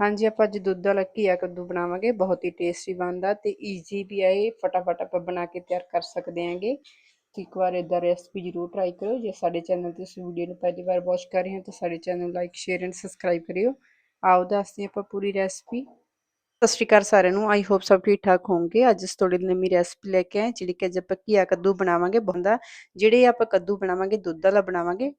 ਹਾਂਜੀ, ਆਪਾਂ ਅੱਜ ਦੁੱਧ ਵਾਲਾ ਘੀਆ ਕੱਦੂ ਬਣਾਵਾਂਗੇ, ਬਹੁਤ ਹੀ ਟੇਸਟੀ ਬਣਦਾ ਤੇ ਈਜ਼ੀ ਵੀ ਹੈ ਇਹ, ਫਟਾਫਟ ਆਪਾਂ ਬਣਾ ਕੇ ਤਿਆਰ ਕਰ ਸਕਦੇ ਹਾਂਗੇ। ਤੇ ਇੱਕ ਵਾਰ ਇਦਾਂ ਰੈਸਪੀ ਜ਼ਰੂਰ ਟਰਾਈ ਕਰਿਓ, ਜੇ ਸਾਡੇ ਚੈਨਲ ਤੇ ਇਸ ਵੀਡੀਓ ਨੂੰ ਪਹਿਲੀ ਵਾਰ ਵਾਚ ਕਰ ਰਹੇ ਹੋ ਤਾਂ ਸਾਡੇ ਚੈਨਲ ਨੂੰ ਲਾਈਕ ਸ਼ੇਅਰ ਐਂਡ ਸਬਸਕ੍ਰਾਈਬ ਕਰਿਓ। ਆਓ ਦੱਸਦੇ ਆਪਾਂ ਪੂਰੀ ਰੈਸਪੀ ਸਤਿ ਸ਼੍ਰੀ ਅਕਾਲ ਸਾਰਿਆਂ ਨੂੰ ਆਈ ਹੋਪ ਸਭ ਠੀਕ ਠਾਕ ਹੋਵੋਗੇ। ਅੱਜ ਇਸ ਤੁਹਾਡੇ ਲਈ ਨਵੀਂ ਰੈਸਪੀ ਲੈ ਕੇ ਆਏ ਜਿਹੜੀ ਕਿ ਅੱਜ ਆਪਾਂ ਘੀਆ ਕੱਦੂ ਬਣਾਵਾਂਗੇ ਬੰਦਾ ਜਿਹੜੇ ਆਪਾਂ ਕੱਦੂ ਬਣਾਵਾਂਗੇ, ਦੁੱਧ ਵਾਲਾ ਬਣਾਵਾਂਗੇ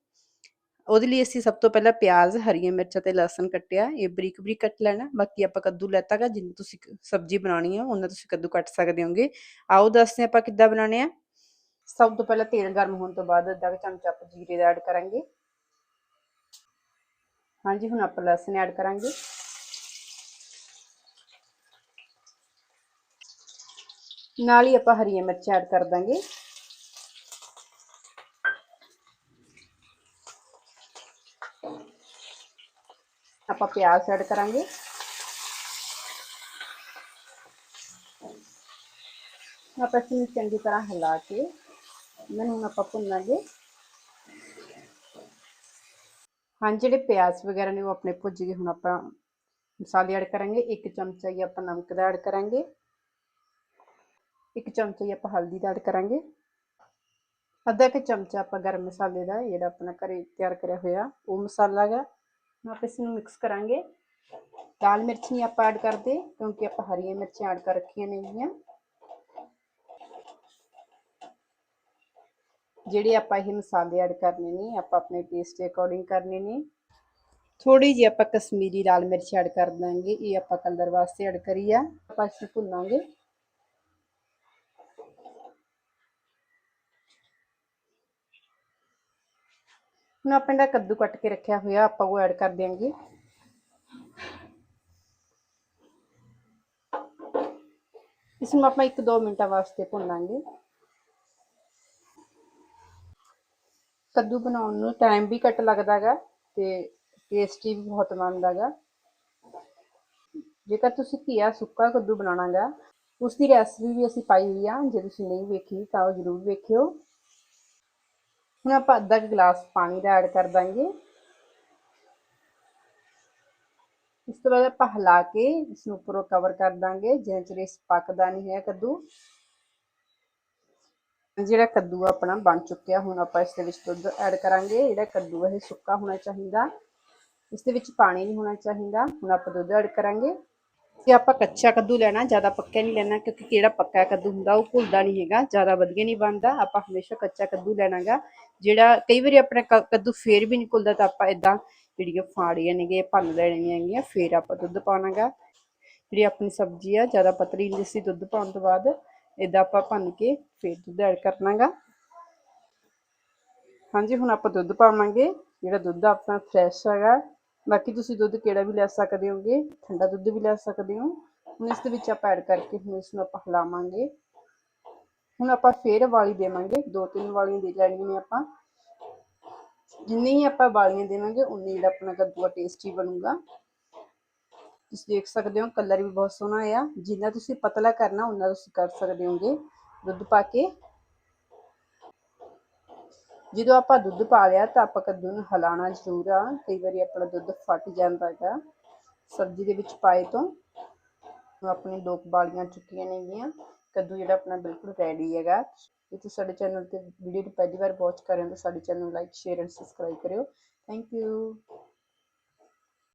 ਉਹਦੇ ਲਈ ਅਸੀਂ ਸਭ ਤੋਂ ਪਹਿਲਾਂ ਪਿਆਜ਼, ਹਰੀਆਂ ਮਿਰਚਾਂ ਤੇ ਲਸਣ ਕੱਟਿਆ, ਇਹ ਬਰੀਕ ਬਰੀਕ ਕੱਟ ਲੈਣਾ, ਬਾਕੀ ਆਪਾਂ ਕੱਦੂ ਲੈਤਾਗਾ ਜਿੰਨੀ ਤੁਸੀਂ ਸਬਜ਼ੀ ਬਣਾਉਣੀ ਆ ਉਹਨਾਂ ਤੁਸੀਂ ਕੱਦੂ ਕੱਟ ਸਕਦੇ ਹੋਗੇ। ਆਓ ਦੱਸਦੇ ਆਪਾਂ ਕਿੱਦਾਂ ਬਣਾਉਣੇ ਆ। ਸਭ ਤੋਂ ਪਹਿਲਾਂ ਤੇਲ ਗਰਮ ਹੋਣ ਤੋਂ ਬਾਅਦ ਅੱਧਾ ਚਮਚਾ ਆਪਾਂ ਜੀਰੇ ਦਾ ਐਡ ਕਰਾਂਗੇ। ਹਾਂਜੀ, ਹੁਣ ਆਪਾਂ ਲਸਣ ਐਡ ਕਰਾਂਗੇ। ਨਾਲ ਹੀ ਆਪਾਂ ਹਰੀਆਂ ਮਿਰਚਾਂ ਐਡ ਕਰ ਦਾਂਗੇ। ਆਪਾਂ ਪਿਆਜ਼ ਐਡ ਕਰਾਂਗੇ ਆਪਾਂ ਇਸ ਨੂੰ ਚੰਗੀ ਤਰ੍ਹਾਂ ਹਿਲਾ ਕੇ ਮੈਨੂੰ ਹੁਣ ਆਪਾਂ ਭੁੰਨਾਂਗੇ ਹਾਂ ਜਿਹੜੇ ਪਿਆਜ਼ ਵਗੈਰਾ ਨੇ ਉਹ ਆਪਣੇ ਭੁੱਜ ਗਏ ਹੁਣ ਆਪਾਂ ਮਸਾਲੇ ਐਡ ਕਰਾਂਗੇ ਇੱਕ ਚਮਚਾ ਹੀ ਆਪਾਂ ਨਮਕ ਦਾ ਐਡ ਕਰਾਂਗੇ ਇੱਕ ਚਮਚਾ ਹੀ ਆਪਾਂ ਹਲਦੀ ਦਾ ਐਡ ਕਰਾਂਗੇ ਅੱਧਾ ਕਿ ਚਮਚਾ ਆਪਾਂ ਗਰਮ ਮਸਾਲੇ ਦਾ ਜਿਹੜਾ ਆਪਣਾ ਘਰੇ ਤਿਆਰ ਕਰਿਆ ਹੋਇਆ ਉਹ ਮਸਾਲਾ ਹੈਗਾ ਹੁਣ ਆਪਾਂ ਇਸ ਨੂੰ ਮਿਕਸ ਕਰਾਂਗੇ। ਲਾਲ ਮਿਰਚ ਨਹੀਂ ਆਪਾਂ ਐਡ ਕਰਦੇ, ਕਿਉਂਕਿ ਆਪਾਂ ਹਰੀਆਂ ਮਿਰਚਾਂ ਐਡ ਕਰ ਰੱਖੀਆਂ ਨੇਗੀਆਂ ਜਿਹੜੇ ਆਪਾਂ ਇਹ ਮਸਾਲੇ ਐਡ ਕਰਨੇ ਨੇ, ਆਪਾਂ ਆਪਣੇ ਟੇਸਟ ਦੇ ਅਕੋਰਡਿੰਗ ਕਰਨੇ ਨੇ। ਥੋੜੀ ਜਿਹੀ ਆਪਾਂ ਕਸ਼ਮੀਰੀ ਲਾਲ ਮਿਰਚ ਐਡ ਕਰ ਦਾਂਗੇ, ਇਹ ਆਪਾਂ ਕਲਰ ਵਾਸਤੇ ਐਡ ਕਰੀ ਆ। ਆਪਾਂ ਇਸ ਨੂੰ ਭੁੰਨਾਂਗੇ। ਹੁਣ ਆਪਾਂ ਇਹਦਾ ਕੱਦੂ ਕੱਟ ਕੇ ਰੱਖਿਆ ਹੋਇਆ, ਆਪਾਂ ਉਹ ਐਡ ਕਰ ਦਿਆਂਗੇ। ਇਸ ਨੂੰ ਆਪਾਂ 1-2 ਮਿੰਟਾਂ ਵਾਸਤੇ ਭੁੰਨਾਂਗੇ। ਕੱਦੂ ਬਣਾਉਣ ਨੂੰ ਟਾਈਮ ਵੀ ਘੱਟ ਲੱਗਦਾਗਾ ਤੇ ਟੇਸਟੀ ਵੀ ਬਹੁਤ ਬਣਦਾਗਾ ਜੇਕਰ ਤੁਸੀਂ ਘੀਆ ਸੁੱਕਾ ਕੱਦੂ ਬਣਾਉਣਾਗਾ ਉਸ ਦੀ ਰੈਸਪੀ ਵੀ ਅਸੀਂ ਪਾਈ ਹੋਈ ਆ, ਜੇ ਤੁਸੀਂ ਨਹੀਂ ਵੇਖੀ ਤਾਂ ਉਹ ਜ਼ਰੂਰ ਵੇਖਿਓ। ਹੁਣ ਆਪਾਂ ਅੱਧਾ ਗਲਾਸ ਪਾਣੀ ਦਾ ਐਡ ਕਰ ਦਾਂਗੇ। ਇਸ ਤੋਂ ਬਾਅਦ ਆਪਾਂ ਹਿਲਾ ਕੇ ਇਸ ਨੂੰ ਉੱਪਰੋਂ ਕਵਰ ਕਰ ਦਾਂਗੇ ਜਿੰਨੇ ਚਿਰ ਇਸ ਪੱਕਦਾ ਨਹੀਂ ਹੈ ਕੱਦੂ। ਜਿਹੜਾ ਕੱਦੂ ਆਪਣਾ ਬਣ ਚੁੱਕਿਆ, ਹੁਣ ਆਪਾਂ ਇਸ ਦੇ ਵਿੱਚ ਦੁੱਧ ਐਡ ਕਰਾਂਗੇ। ਜਿਹੜਾ ਕੱਦੂ ਇਹ ਸੁੱਕਾ ਹੋਣਾ ਚਾਹੀਦਾ। ਇਸ ਦੇ ਵਿੱਚ ਪਾਣੀ ਨਹੀਂ ਹੋਣਾ ਚਾਹੀਦਾ। ਹੁਣ ਆਪਾਂ ਦੁੱਧ ਐਡ ਕਰਾਂਗੇ। ਤੇ ਆਪਾਂ ਕੱਚਾ ਕੱਦੂ ਲੈਣਾ, ਜ਼ਿਆਦਾ ਪੱਕਾ ਨਹੀਂ ਲੈਣਾ, ਕਿਉਂਕਿ ਕਿਹੜਾ ਪੱਕਾ ਕੱਦੂ ਹੁੰਦਾ, ਉਹ ਘੁਲਦਾ ਨਹੀਂ ਹੈਗਾ, ਜ਼ਿਆਦਾ ਵਧੀਆ ਨਹੀਂ ਬਣਦਾ, ਆਪਾਂ ਹਮੇਸ਼ਾ ਕੱਚਾ ਕੱਦੂ ਲੈਣਾਗਾ, ਜਿਹੜਾ ਕਈ ਵਾਰੀ ਆਪਣਾ ਕੱਦੂ ਫੇਰ ਵੀ ਨਹੀਂ ਘੁਲਦਾ, ਤਾਂ ਆਪਾਂ ਇਦਾਂ ਜਿਹੜੀਆਂ ਫਾੜੀਆਂ ਨੇਗੇ ਭੰਨ ਲੈਣੀਆਂ ਹੈਗੀਆਂ, ਫੇਰ ਆਪਾਂ ਦੁੱਧ ਪਾਉਣਾਗਾ। ਜਿਹੜੀ ਆਪਣੀ ਸਬਜ਼ੀ ਆ, ਜ਼ਿਆਦਾ ਪਤਲੀ ਨਹੀਂ ਸੀ ਦੁੱਧ ਪਾਉਣ ਤੋਂ ਬਾਅਦ ਇਦਾਂ ਆਪਾਂ ਭੰਨ ਕੇ ਫੇਰ ਦੁੱਧ ਐਡ ਕਰਨਾਗਾ। ਹਾਂਜੀ, ਹੁਣ ਆਪਾਂ ਦੁੱਧ ਪਾਵਾਂਗੇ, ਜਿਹੜਾ ਦੁੱਧ ਆਪਣਾ ਫਰੈਸ਼ ਹੈਗਾ ਬਾਕੀ ਤੁਸੀਂ ਦੁੱਧ ਕਿਹੜਾ ਵੀ ਲੈ ਸਕਦੇ ਹੋਗੇ, ਠੰਡਾ ਦੁੱਧ ਵੀ ਲੈ ਸਕਦੇ ਹੋ। ਹੁਣ ਇਸ ਦੇ ਵਿੱਚ ਆਪਾਂ ਐਡ ਕਰਕੇ ਹੁਣ ਇਸ ਨੂੰ ਆਪਾਂ ਹਿਲਾਵਾਂਗੇ। ਹੁਣ ਆਪਾਂ ਫੇਰ ਵਾਲੀ ਦੇਵਾਂਗੇ, ਦੋ ਤਿੰਨ ਵਾਲੀਆਂ ਦੇ ਲੈਣੀਆਂ ਨੇ ਆਪਾਂ। ਜਿੰਨੀ ਹੀ ਆਪਾਂ ਵਾਲੀਆਂ ਦੇਵਾਂਗੇ, ਉਨੀ ਜਿਹੜਾ ਆਪਣਾ ਕੱਦੂਆ ਟੇਸਟੀ ਬਣੂਗਾ। ਤੁਸੀਂ ਦੇਖ ਸਕਦੇ ਹੋ ਕਲਰ ਵੀ ਬਹੁਤ ਸੋਹਣਾ ਆ ਜਿੰਨਾ ਤੁਸੀਂ ਪਤਲਾ ਕਰਨਾ ਉਹਨਾਂ ਤੁਸੀਂ ਕਰ ਸਕਦੇ ਹੋਗੇ। ਦੁੱਧ ਪਾ ਕੇ ਜਦੋਂ ਆਪਾਂ ਦੁੱਧ ਪਾ ਲਿਆ ਤਾਂ ਆਪਾਂ ਕੱਦੂ ਨੂੰ ਹਿਲਾਣਾ ਜ਼ਰੂਰ ਆ। ਕਈ ਵਾਰੀ ਆਪਣਾ ਦੁੱਧ ਫਟ ਜਾਂਦਾ ਹੈਗਾ ਸਬਜ਼ੀ ਦੇ ਵਿੱਚ ਪਾਏ ਤੋਂ। ਆਪਣੀ ਦੋ ਬਾਲੀਆਂ ਚੁੱਕੀਆਂ ਨੇਗੀਆਂ ਕੱਦੂ ਜਿਹੜਾ ਆਪਣਾ ਬਿਲਕੁਲ ਰੈਡੀ ਹੈਗਾ। ਜੇ ਤੁਸੀਂ ਸਾਡੇ ਚੈਨਲ ਤੇ ਵੀਡੀਓ ਨੂੰ ਪਹਿਲੀ ਵਾਰ ਵਾਚ ਕਰ ਰਹੇ ਹੋ ਤਾਂ ਸਾਡੇ ਚੈਨਲ ਨੂੰ ਲਾਈਕ ਸ਼ੇਅਰ ਐਂਡ ਸਬਸਕ੍ਰਾਈਬ ਕਰਿਓ। Thank you